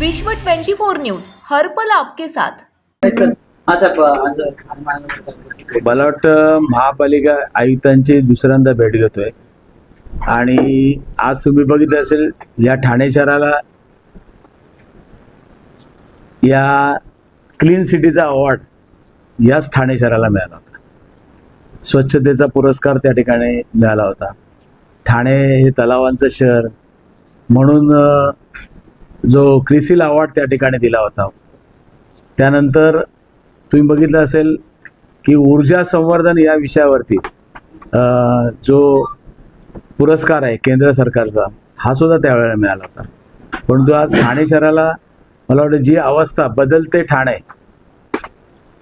विश्व 24 न्यूज हर्पल आपके साथ. मला वाटतं महापालिका आयुक्तांची दुसऱ्यांदा भेट घेतोय. आणि आज तुम्ही बघितलं असेल या ठाणे शहराला या क्लीन सिटीचा अवॉर्ड याच ठाणे शहराला मिळाला होता. स्वच्छतेचा पुरस्कार त्या ठिकाणी मिळाला होता. ठाणे हे तलावांचं शहर म्हणून जो क्रिसिल अवॉर्ड त्या ठिकाणी दिला होता. त्यानंतर तुम्ही बघितलं असेल की ऊर्जा संवर्धन या विषयावरती जो पुरस्कार आहे केंद्र सरकारचा हा सुद्धा त्यावेळेला मिळाला होता. परंतु आज ठाणे शहराला मला वाटतं जी अवस्था बदलते ठाणे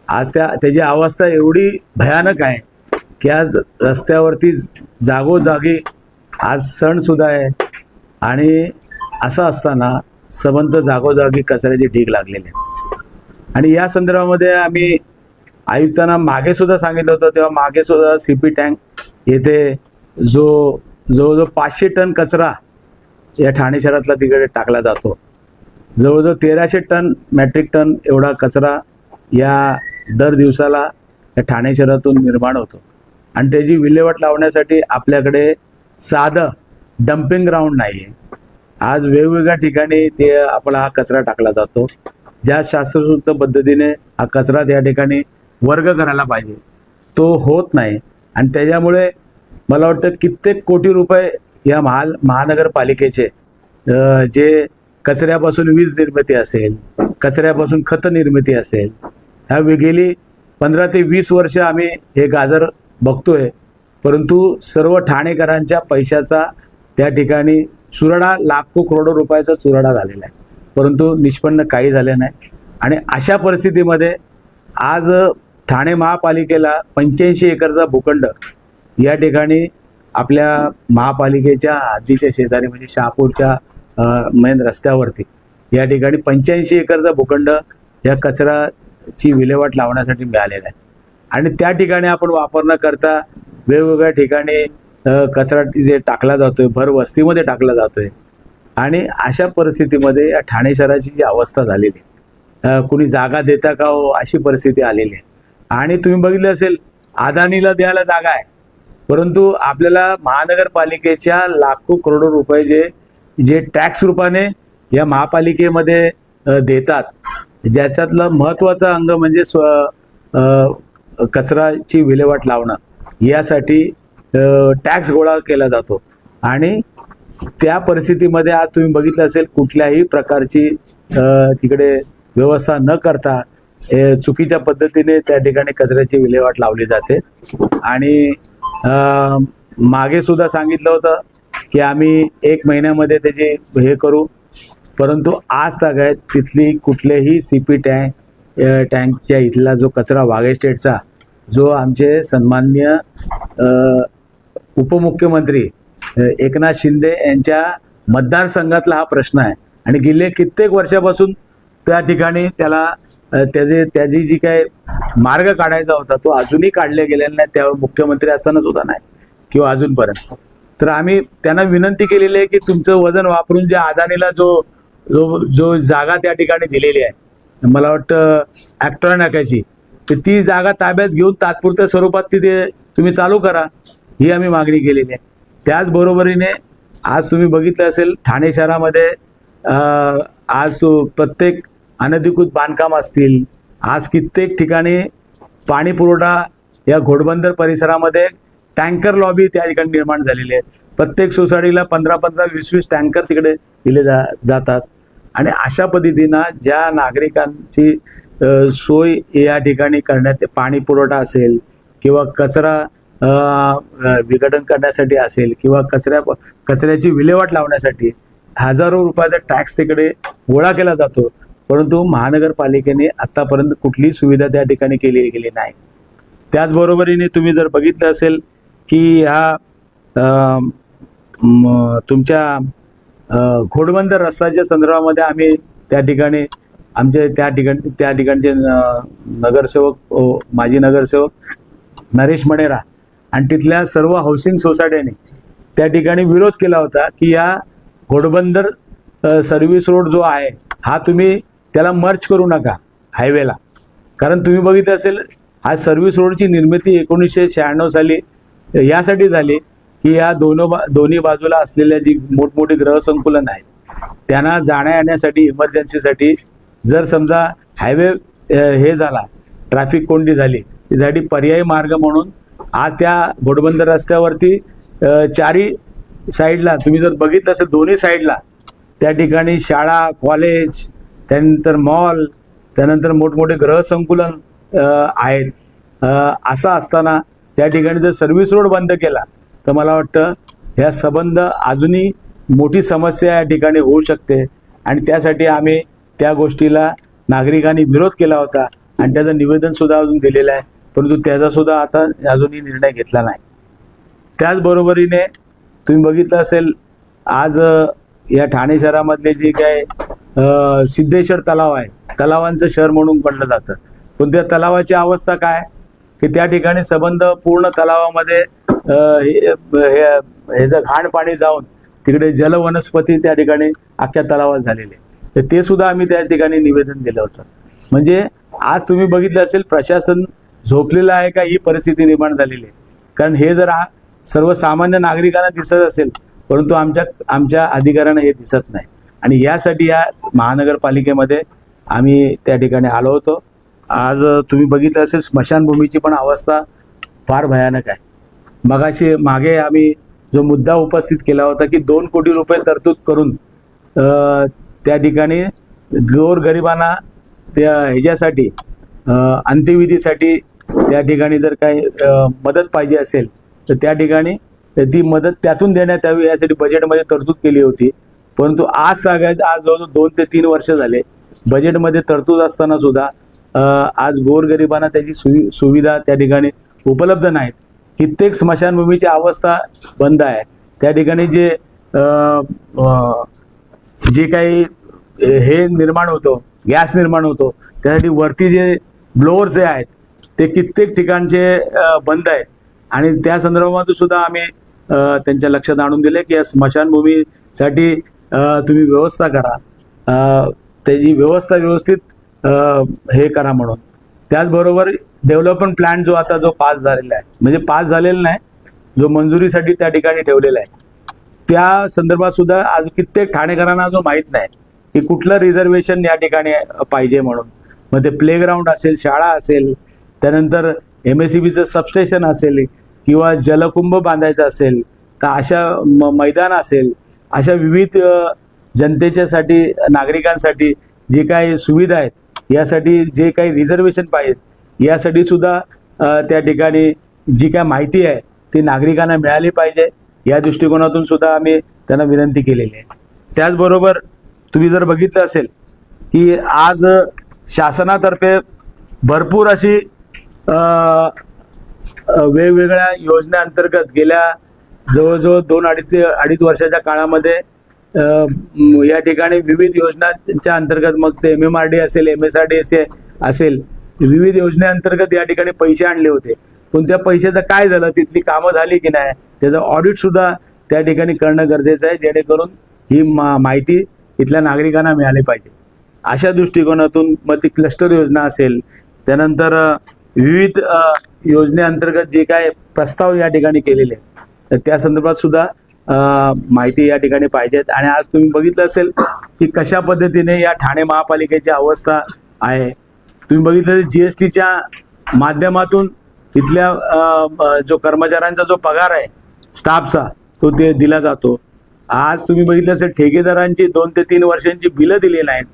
आज त्या त्याची अवस्था एवढी भयानक आहे की आज रस्त्यावरती जागोजागी आज सण सुद्धा आहे. आणि असं असताना सबंध जागोजागी कचऱ्याचे ढीग लागलेले आहेत. आणि या संदर्भामध्ये आम्ही आयुक्तांना मागे सुद्धा सांगितलं होतं तेव्हा मागे सुद्धा सी पी टँक येथे जो जवळजवळ पाचशे टन कचरा या ठाणे शहरातला तिकडे टाकला जातो. जवळजवळ तेराशे टन मॅट्रिक टन एवढा कचरा या दर दिवसाला या ठाणे शहरातून निर्माण होतो. आणि त्याची विल्हेवाट लावण्यासाठी आपल्याकडे साधं डम्पिंग ग्राउंड नाही आहे आज वेगवेगळ्या ठिकाणी ते आपला हा कचरा टाकला जातो. ज्या शास्त्रशुद्ध पद्धतीने हा कचरा त्या ठिकाणी वर्ग करायला पाहिजे. तो होत नाही. आणि त्याच्यामुळे मला वाटतं कित्येक कोटी रुपये या महाल महानगरपालिकेचे जे कचऱ्यापासून वीज निर्मिती असेल कचऱ्यापासून खत निर्मिती असेल ह्या गेली पंधरा ते वीस वर्ष आम्ही हे गाजर बघतोय. परंतु सर्व ठाणेकरांच्या पैशाचा त्या ठिकाणी चुराडा लाखो करोडो रुपयाचा चुराडा झालेला आहे. परंतु निष्पन्न काही झाले नाही. आणि अशा परिस्थितीमध्ये आज ठाणे महापालिकेला पंच्याऐंशी एकरचा भूखंड या ठिकाणी आपल्या महापालिकेच्या हद्दीच्या शेजारी म्हणजे शहापूरच्या मेन रस्त्यावरती या ठिकाणी पंच्याऐंशी एकरचा भूखंड या कचऱ्याची विल्हेवाट लावण्यासाठी मिळालेला आहे. आणि त्या ठिकाणी आपण वापर न करता वेगवेगळ्या ठिकाणी कचरा तिथे टाकला जातोय भर वस्तीमध्ये टाकला जातोय. आणि अशा परिस्थितीमध्ये या ठाणे शहराची जी अवस्था झालेली आहे कुणी जागा देता का हो अशी परिस्थिती आलेली आहे. आणि तुम्ही बघितलं असेल अदानीला द्यायला जागा आहे. परंतु आपल्याला महानगरपालिकेच्या लाखो करोडो रुपये जे जे टॅक्स रूपाने या महापालिकेमध्ये देतात ज्याच्यातलं महत्त्वाचं अंग म्हणजे स्व कचराची विल्हेवाट लावणं यासाठी टॅक्स गोळा केला जातो. आणि त्या परिस्थितीमध्ये आज तुम्ही बघितलं असेल कुठल्याही प्रकारची तिकडे व्यवस्था न करता चुकीच्या पद्धतीने त्या ठिकाणी कचऱ्याची विल्हेवाट लावली जाते. आणि मागे सुद्धा सांगितलं होतं की आम्ही एक महिन्यामध्ये त्याची हे करू. परंतु आज तागायत तिथली कुठलेही सी पी टँक टँकच्या इथला जो कचरा वाघे स्टेटचा जो आमचे सन्माननीय उपमुख्यमंत्री एकनाथ शिंदे यांच्या मतदारसंघातला हा प्रश्न आहे. आणि गेले कित्येक वर्षापासून त्या ठिकाणी त्याला त्याचे त्याची जी काय मार्ग काढायचा होता तो अजूनही काढले गेलेला नाही त्यावर मुख्यमंत्री असताना सुद्धा नाही किंवा अजूनपर्यंत. तर आम्ही त्यांना विनंती केलेली आहे की तुमचं वजन वापरून जे अदानीला जो जो जो जागा त्या ठिकाणी दिलेली आहे मला वाटतं ॲक्टर नाक्याची तर ती जागा ताब्यात घेऊन तात्पुरत्या स्वरूपात तिथे तुम्ही चालू करा. ही आम्ही मागणी केलेली आहे. त्याचबरोबरीने आज तुम्ही बघितलं असेल ठाणे शहरामध्ये आज तो प्रत्येक अनधिकृत बांधकाम असतील आज कित्येक ठिकाणी पाणी पुरवठा या घोडबंदर परिसरामध्ये टँकर लॉबी त्या ठिकाणी निर्माण झालेली आहे. प्रत्येक सोसायटीला पंधरा पंधरा वीस वीस टँकर तिकडे दिले जा जातात. आणि अशा पद्धतीनं ज्या नागरिकांची सोय या ठिकाणी करण्यात पाणी पुरवठा असेल किंवा कचरा विघटन करण्यासाठी असेल किंवा कचऱ्या कचऱ्याची विल्हेवाट लावण्यासाठी हजारो रुपयाचा टॅक्स तिकडे गोळा केला जातो. परंतु महानगरपालिकेने आतापर्यंत कुठलीही सुविधा त्या ठिकाणी केली गेली नाही. त्याचबरोबरीने तुम्ही जर बघितलं असेल की ह्या तुमच्या घोडबंदर रस्त्याच्या संदर्भामध्ये आम्ही त्या ठिकाणी आमचे त्या ठिकाणी त्या ठिकाणचे नगरसेवक माजी नगरसेवक नरेश मणेरा आणि तिथल्या सर्व हाऊसिंग सोसायटीने त्या ठिकाणी विरोध केला होता की या घोडबंदर सर्व्हिस रोड जो आहे हा तुम्ही त्याला मर्च करू नका हायवेला कारण तुम्ही बघितलं असेल हा सर्व्हिस रोडची निर्मिती एकोणीसशे शहाण्णव साली यासाठी झाली की या दोन बा दोन्ही बाजूला असलेल्या जी मोठमोठी ग्रहसंकुलन आहेत त्यांना जाण्या येण्यासाठी इमर्जन्सीसाठी जर समजा हायवे हे झाला ट्रॅफिक कोंडी झाली त्यासाठी पर्यायी मार्ग म्हणून आज त्या घोडबंदर रस्त्यावरती चारी साईडला तुम्ही जर बघितलं असेल दोन्ही साईडला त्या ठिकाणी शाळा कॉलेज त्यानंतर मॉल त्यानंतर मोठमोठे ग्रहसंकुलन आहेत. असं असताना त्या ठिकाणी जर सर्व्हिस रोड बंद केला तर मला वाटतं ह्या संबंध अजूनही मोठी समस्या या ठिकाणी होऊ शकते. आणि त्यासाठी आम्ही त्या गोष्टीला नागरिकांनी विरोध केला होता आणि त्याचं निवेदनसुद्धा अजून दिलेलं आहे. परंतु त्याचा सुद्धा आता अजूनही निर्णय घेतला नाही. त्याचबरोबरीने तुम्ही बघितलं असेल आज या ठाणे शहरामधले जे काय सिद्धेश्वर तलाव आहे तलावांचं शहर म्हणून पडलं जातं. पण त्या तलावाची अवस्था काय? की त्या ठिकाणी संबंध पूर्ण तलावामध्ये हे ह्याचं घाण पाणी जाऊन तिकडे जलवनस्पती त्या ठिकाणी अख्ख्या तलावात झालेले तर ते सुद्धा आम्ही त्या ठिकाणी निवेदन दिलं होतं. म्हणजे आज तुम्ही बघितलं असेल प्रशासन झोपलेला आहे का ही परिस्थिती निर्माण झालेली आहे. कारण हे जर सर्वसामान्य नागरिकांना दिसत असेल परंतु आमच्या आमच्या अधिकाऱ्यांना हे दिसत नाही. आणि यासाठी या महानगरपालिकेमध्ये आम्ही त्या ठिकाणी आलो होतो. आज तुम्ही बघितलं असेल स्मशानभूमीची पण अवस्था फार भयानक आहे. मगाशी मागे आम्ही जो मुद्दा उपस्थित केला होता की दोन कोटी रुपये तरतूद करून त्या ठिकाणी गोरगरिबांना त्या ह्याच्यासाठी अंत्यविधीसाठी त्या ठिकाणी जर काही मदत पाहिजे असेल तर त्या ठिकाणी ती मदत त्यातून देण्यात यावी यासाठी बजेटमध्ये तरतूद केली होती. परंतु आज सांगायचं आज जवळजवळ दोन ते तीन वर्ष झाले बजेटमध्ये तरतूद असताना सुद्धा आज गोरगरिबांना त्याची सुवि सुविधा त्या ठिकाणी उपलब्ध नाहीत. कित्येक स्मशानभूमीची अवस्था बंद आहे. त्या ठिकाणी जे जे काही हे निर्माण होतो गॅस निर्माण होतो त्यासाठी वरती जे ब्लोअर जे आहेत ते कित्येक ठिकाणचे बंद आहेत. आणि त्या संदर्भात सुद्धा आम्ही त्यांच्या लक्षात आणून दिले की या स्मशानभूमीसाठी तुम्ही व्यवस्था करा. त्याची व्यवस्था व्यवस्थित हे करा म्हणून. त्याचबरोबर डेव्हलपमेंट प्लॅन जो आता जो पास झालेला आहे म्हणजे पास झालेला नाही जो मंजुरीसाठी त्या ठिकाणी ठेवलेला आहे. त्या संदर्भात सुद्धा आज कित्येक ठाणेकरांना जो माहीत नाही की कुठलं रिझर्वेशन या ठिकाणी पाहिजे म्हणून. मग ते प्लेग्राऊंड असेल शाळा असेल त्यानंतर एम एस सी बीचं सबस्टेशन असेल किंवा जलकुंभ बांधायचं असेल तर अशा म मैदान असेल अशा विविध जनतेच्यासाठी नागरिकांसाठी जे काही सुविधा आहेत यासाठी जे काही रिझर्वेशन पाहिजेत यासाठी सुद्धा त्या ठिकाणी जी काय माहिती आहे ती नागरिकांना मिळाली पाहिजे. या दृष्टिकोनातून सुद्धा आम्ही त्यांना विनंती केलेली आहे. त्याचबरोबर तुम्ही जर बघितलं असेल की आज शासनातर्फे भरपूर अशी वेगवेगळ्या योजनेअंतर्गत गेल्या जवळजवळ दोन अडीच अडीच वर्षाच्या काळामध्ये या ठिकाणी विविध योजनांच्या अंतर्गत मग ते एम एम आर डी असेल एम एस आर डी असेल विविध योजनेअंतर्गत या ठिकाणी पैसे आणले होते. पण त्या पैशाचं काय झालं? तिथली कामं झाली की नाही? त्याचं ऑडिट सुद्धा त्या ठिकाणी करणं गरजेचं आहे जेणेकरून ही मा माहिती इथल्या नागरिकांना मिळाली पाहिजे. अशा दृष्टिकोनातून मग ती क्लस्टर योजना असेल त्यानंतर विविध योजनेअंतर्गत जे काय प्रस्ताव या ठिकाणी केलेले आहेत तर त्या संदर्भात सुद्धा माहिती या ठिकाणी पाहिजेत. आणि आज तुम्ही बघितलं असेल की कशा पद्धतीने या ठाणे महापालिकेची अवस्था आहे. तुम्ही बघितलं जी एस टीच्या माध्यमातून इथल्या जो कर्मचाऱ्यांचा जो पगार आहे स्टाफचा तो ते दिला जातो. आज तुम्ही बघितलं असेल ठेकेदारांची दोन ते तीन वर्षांची बिलं दिली नाहीत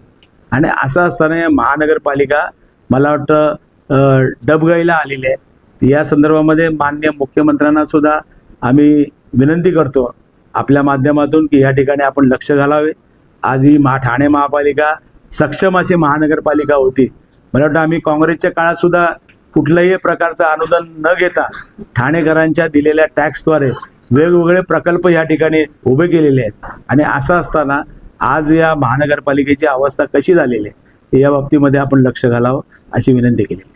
आणि असं असताना महानगरपालिका मला वाटतं डबगाईला आलेले आहे या संदर्भामध्ये मान्य मुख्यमंत्र्यांना सुद्धा आम्ही विनंती करतो आपल्या माध्यमातून की या ठिकाणी आपण लक्ष घालावे. आज ही महा ठाणे महापालिका सक्षम अशी महानगरपालिका होती. मला वाटतं आम्ही काँग्रेसच्या काळात सुद्धा कुठल्याही प्रकारचं अनुदान न घेता ठाणेकरांच्या दिलेल्या टॅक्सद्वारे वेगवेगळे प्रकल्प या ठिकाणी उभे केलेले आहेत. आणि असं असताना आज या महानगरपालिकेची अवस्था कशी झालेली आहे या बाबतीमध्ये आपण लक्ष घालावं अशी विनंती केली.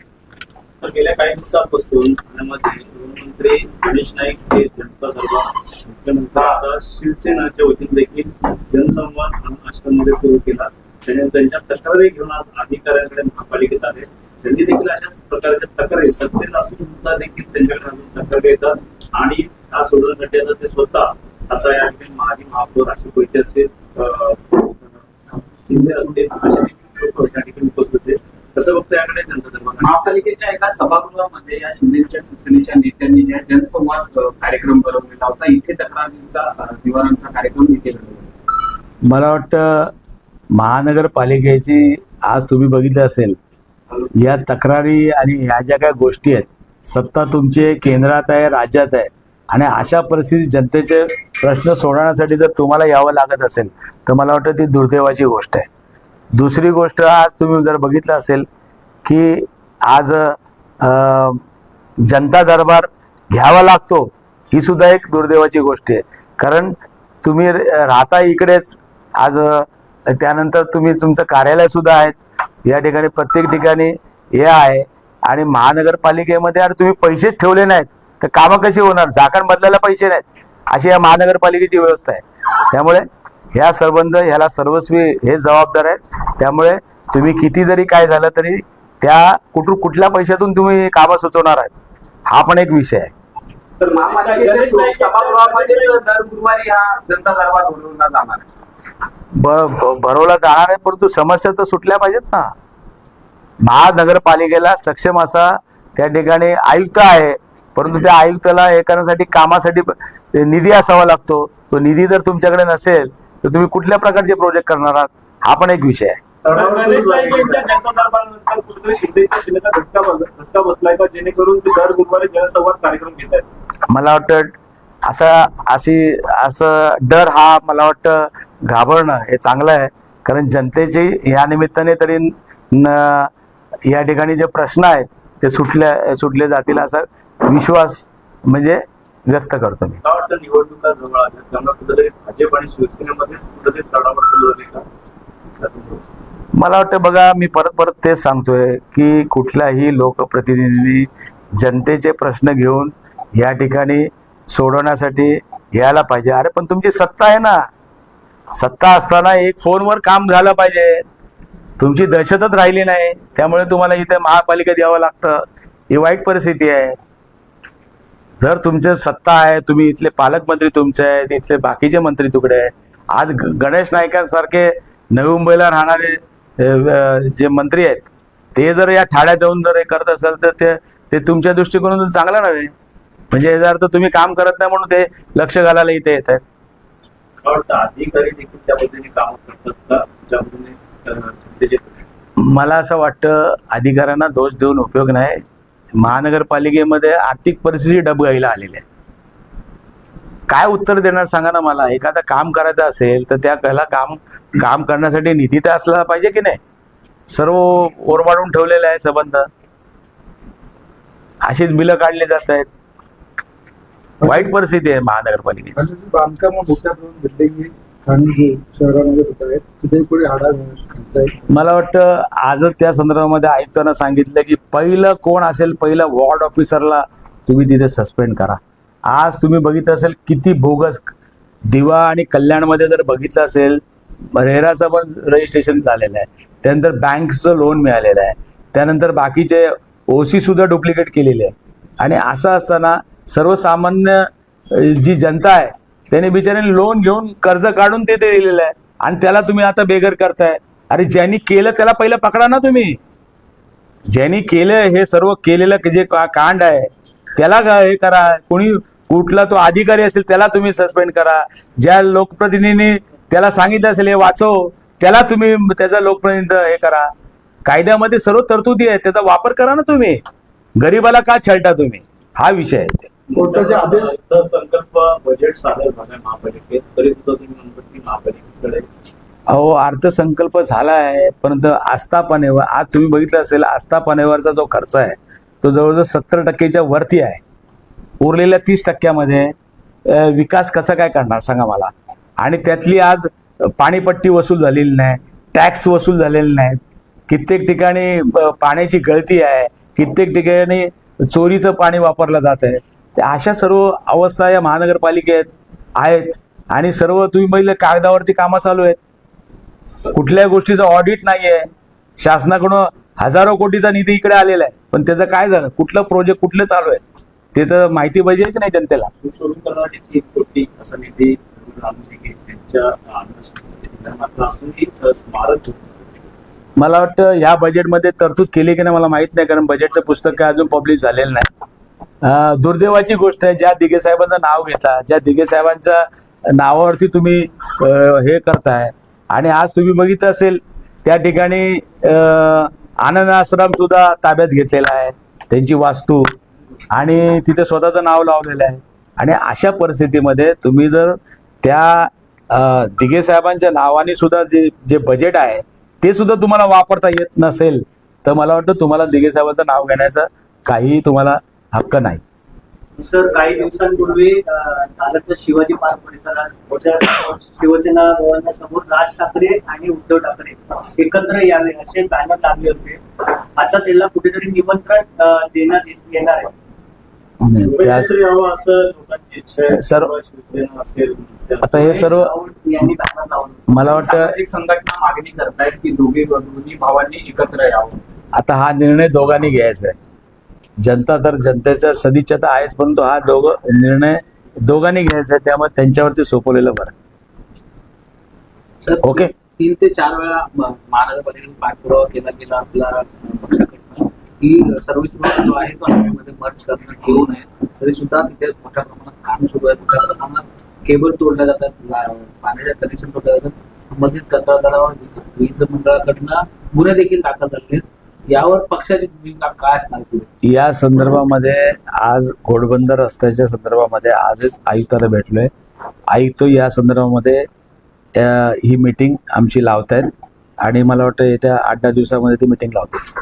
तर गेल्या काही दिवसापासून पुण्यामध्ये गृहमंत्री गणेश नाईक हे जनता दरबार आता शिवसेनाच्या वतीने देखील जनसंवाद आश्रममध्ये सुरू केला. त्याने त्यांच्या तक्रारी घेऊन आज अधिकाऱ्यांकडे महापालिकेत आले. त्यांनी देखील अशाच प्रकारच्या तक्रारी सत्तेत असून सुद्धा देखील त्यांच्याकडे अजून तक्रारी येतात. आणि त्या सोडवण्यासाठी आता ते स्वतः आता या ठिकाणी माजी महापौर अशोक वैद्य असेल शिंदे असतील अशा लोक ठिकाणी उपस्थित होते. तसं बघता याकडे महापालिकेच्या एका सभागृहामध्ये या शिंदेच्या शिवसेनेच्या नेत्यांनी जे जनसंवाद कार्यक्रम बनवलेला होता इथे तक्रारींचा निवारणचा कार्यक्रम इथे घडवला. मला वाटतं महानगरपालिकेची आज तुम्ही बघितलं असेल या तक्रारी आणि ह्या ज्या काही गोष्टी आहेत सत्ता तुमची आहे, केंद्रात आहे राज्यात आहे आणि अशा परिस्थितीत जनतेचे प्रश्न सोडवण्यासाठी जर तुम्हाला यावं लागत असेल तर मला वाटतं ती दुर्दैवाची गोष्ट आहे. दुसरी गोष्ट आज तुम्ही जर बघितलं असेल की आज जनता दरबार घ्यावा लागतो ही सुद्धा एक दुर्दैवाची गोष्ट आहे. कारण तुम्ही राहता इकडेच आज त्यानंतर तुम्ही तुमचं कार्यालय सुद्धा आहेत. या ठिकाणी प्रत्येक ठिकाणी हे आहे. आणि महानगरपालिकेमध्ये अरे तुम्ही पैसेच ठेवले नाहीत. तर कामं कशी होणार? झाकण बदलायला पैसे नाहीत. अशी या महानगरपालिकेची व्यवस्था आहे. त्यामुळे ह्या संबंध ह्याला सर्वस्वी हे जबाबदार आहेत. त्यामुळे तुम्ही किती जरी काय झालं तरी त्या कुठून कुठल्या पैशातून तुम्ही कामं सुचवणार आहेत? हा पण एक विषय आहे. तर महापालिकेच्या सभागृहामध्ये दर गुरुवारी हा जनता दरबार भरवला जाणार आहे. ब ब- भरवला जाणार आहे परंतु समस्या तर सुटल्या पाहिजेत ना. महानगरपालिकेला सक्षम असा त्या ठिकाणी आयुक्त आहे. परंतु त्या आयुक्ताला हे करण्यासाठी कामासाठी प- निधी असावा लागतो. तो निधी जर तुमच्याकडे नसेल तर तुम्ही कुठल्या प्रकारचे प्रोजेक्ट करणार आहात? हा पण एक विषय आहे. तणाव गणेश सुरू नाईक आहे. यांच्या जनता दरबारानंतर कुठेतरी शिंदेच्या सेनेचा धसका बस- धसका बसलाय का? जेणेकरून ते दर गुरुवारी जनसंवाद कार्यक्रम घेत आहेत. मला वाटतं असा अशी असं डर हा मला वाटतं घाबरणं हे चांगलं आहे. कारण जनतेची या निमित्ताने तरी न या ठिकाणी जे प्रश्न आहेत ते सुटल्या सुटले जातील असा विश्वास म्हणजे व्यक्त करतो मी. निवडणुका जवळ आल्या. त्यामुळे कुठेतरी भाजप आणि शिवसेनेमध्ये कुठेतरी चढावड सुरू झाली का? असं मला वाटतं. बघा मी परत परत तेच सांगतोय की कुठलाही लोकप्रतिनिधी जनतेचे प्रश्न घेऊन या ठिकाणी सोडवण्यासाठी यायला पाहिजे. अरे पण तुमची सत्ता आहे ना. सत्ता असताना एक फोनवर काम झालं पाहिजे. तुमची दहशतच राहिली नाही. त्यामुळे तुम्हाला इथे महापालिकेत यावं लागतं. ही वाईट परिस्थिती आहे. जर तुमचे सत्ता आहे तुम्ही इथले पालकमंत्री तुमचे आहेत इथले बाकीचे मंत्री तुकडे आहे आज ग- गणेश नाईकांसारखे नवी मुंबईला राहणारे जे मंत्री आहेत ते जर या ठाण्यात येऊन जर हे करत असाल तर ते ते तुमच्या दृष्टिकोनातून चांगलं नव्हे म्हणजे याचा अर्थ तुम्ही काम करत नाही म्हणून ते लक्ष घालायला इथे येत आहेत. मला असं वाटतं अधिकाऱ्यांना दोष देऊन उपयोग नाही. महानगरपालिकेमध्ये आर्थिक परिस्थिती डबगाईला आलेली आहे. काय उत्तर देणार सांगा ना मला. एखादं काम करायचं असेल तर त्या त्याला काम काम करण्यासाठी निधी तर असला पाहिजे की नाही? सर्व ओरबाडून ठेवलेलं आहे संबंध. अशीच बिलं काढली जात आहेत. वाईट परिस्थिती आहे महानगरपालिकेची. बांधकाम मोठ्या प्रमाणात बिल्डिंग ठाणे जे शहरामध्ये होत आहेत. तिथे कुठे आढावा घालताय मला वाटतं आजच त्या संदर्भामध्ये आयुक्तांना सांगितलं की पहिलं कोण असेल पहिलं वॉर्ड ऑफिसरला तुम्ही तिथे सस्पेंड करा. आज तुम्ही बघितलं असेल किती बोगस दिवा आणि कल्याणमध्ये जर बघितलं असेल रेराचं पण रजिस्ट्रेशन झालेलं आहे. त्यानंतर बँकचं लोन मिळालेलं आहे. त्यानंतर बाकीचे ओसी सुद्धा डुप्लिकेट केलेले आहे. आणि असं असताना सर्वसामान्य जी जनता आहे त्याने बिचाऱ्याने लोन घेऊन कर्ज काढून ते ते दिलेलं आहे. आणि त्याला तुम्ही आता बेघर करताय. अरे ज्यांनी केलं त्याला पहिलं पकडा ना तुम्ही. ज्यांनी केलं हे सर्व केलेलं जे का- कांड आहे त्याला हे करा? कोणी कुठला तो अधिकारी असेल त्याला तुम्ही सस्पेंड करा. ज्या लोकप्रतिनिधींनी त्याला सांगितलं असेल हे वाचव. त्याला तुम्ही त्याचा लोकप्रतिनिधी हे करा. कायद्यामध्ये सर्व तरतुदी आहेत. त्याचा वापर करा ना तुम्ही. गरीबाला का छळता तुम्ही? हा विषय आहे. कोर्टाचे आदेश? संकल्प बजेट सादर झालाय महापालिकेत. तरी सुद्धा तुम्ही म्हणतो की महापालिकेकडे अहो अर्थसंकल्प झाला आहे परंतु आस्थापनेवर आज तुम्ही बघितलं असेल आस्थापनेवरचा जो खर्च आहे तो जवळजवळ सत्तर टक्केच्या वरती आहे. उरलेल्या तीस टक्क्यामध्ये विकास कसा काय करणार सांगा मला. आणि त्यातली आज पाणीपट्टी वसूल झालेली नाही टॅक्स वसूल झालेले नाहीत. कित्येक ठिकाणी पाण्याची गळती आहे कित्येक ठिकाणी चोरीचं पाणी वापरलं जात आहे. अशा सर्व अवस्था या महानगरपालिकेत आहेत आणि सर्व तुम्ही बघितलं कागदावरती कामं चालू आहेत. कुठल्याही गोष्टीचं ऑडिट नाही आहे शासनाकडून हजारो कोटीचा निधी इकडे आलेला आहे. पण त्याचं काय झालं? कुठलं प्रोजेक्ट कुठलं चालू आहे? ते तर माहिती पाहिजे की नाही जनतेला. मला वाटतं ह्या बजेटमध्ये तरतूद केली की नाही मला माहीत नाही कारण बजेटचं पुस्तक काय अजून पब्लिश झालेलं नाही. दुर्दैवाची गोष्ट आहे ज्या दिघे साहेबांचं नाव घेता ज्या दिघे साहेबांच्या नावावरती तुम्ही हे करताय आणि आज तुम्ही बघितलं असेल त्या ठिकाणी आनंद आश्रम सुद्धा ताब्यात घेतलेला आहे त्यांची वास्तू आणि तिथे स्वतःचं नाव लावलेलं आहे. आणि अशा परिस्थितीमध्ये तुम्ही जर त्या अं, दिघे साहेबांच्या नावाने सुद्धा जे जे बजेट आहे ते सुद्धा तुम्हाला वापरता येत नसेल तर मला वाटतं तुम्हाला दिघे साहेबांचं नाव घेण्याचा काही तुम्हाला हक्क नाही. सर काही दिवसांपूर्वी अं, शिवाजी पार्क परिसरात शिवसेना समोर राज ठाकरे आणि उद्धव ठाकरे एकत्र यावे असे बॅनर लागले होते. आता त्याला कुठेतरी निमंत्रण देण्यात येणार आहे. सर-. आता हे सर्व मला वाटतं संघटना मागणी करतायत की दोघे दोन्ही भावांनी एकत्र यावं. आता हा निर्णय दोघांनी घ्यायचा आहे. जनता तर जनतेच्या सदिच्छा तर आहेच परंतु हा दोघ निर्णय दोघांनी घ्यायचा आहे त्यामुळे त्यांच्यावरती सोपवलेलं बरं. ओके तीन ते चार वेळा महानगरपालिकेने पाठपुरावा केला गेला आपला की सर्व्हिस जो आहे तो मध्ये मर्ज करणं ठेवू नये. तरी सुद्धा तिथे मोठ्या प्रमाणात काम सुरू आहे. मोठ्या प्रमाणात केबल तोडल्या जातात. पाण्याच्या कनेक्शन तोडल्या जातात. संबंधित तक्रारदारावर वीज मंडळाकडनं गुन्हे देखील दाखल झाले आहेत. यावर पक्षाची भूमिका काय असणार या संदर्भामध्ये आज घोडबंदर रस्त्याच्या संदर्भामध्ये आजच आयुक्ताला भेटलोय. आयुक्त या संदर्भामध्ये ही मीटिंग आमची लावतायत. आणि मला वाटतं येत्या आठ दहा दिवसामध्ये ती मीटिंग लावतील.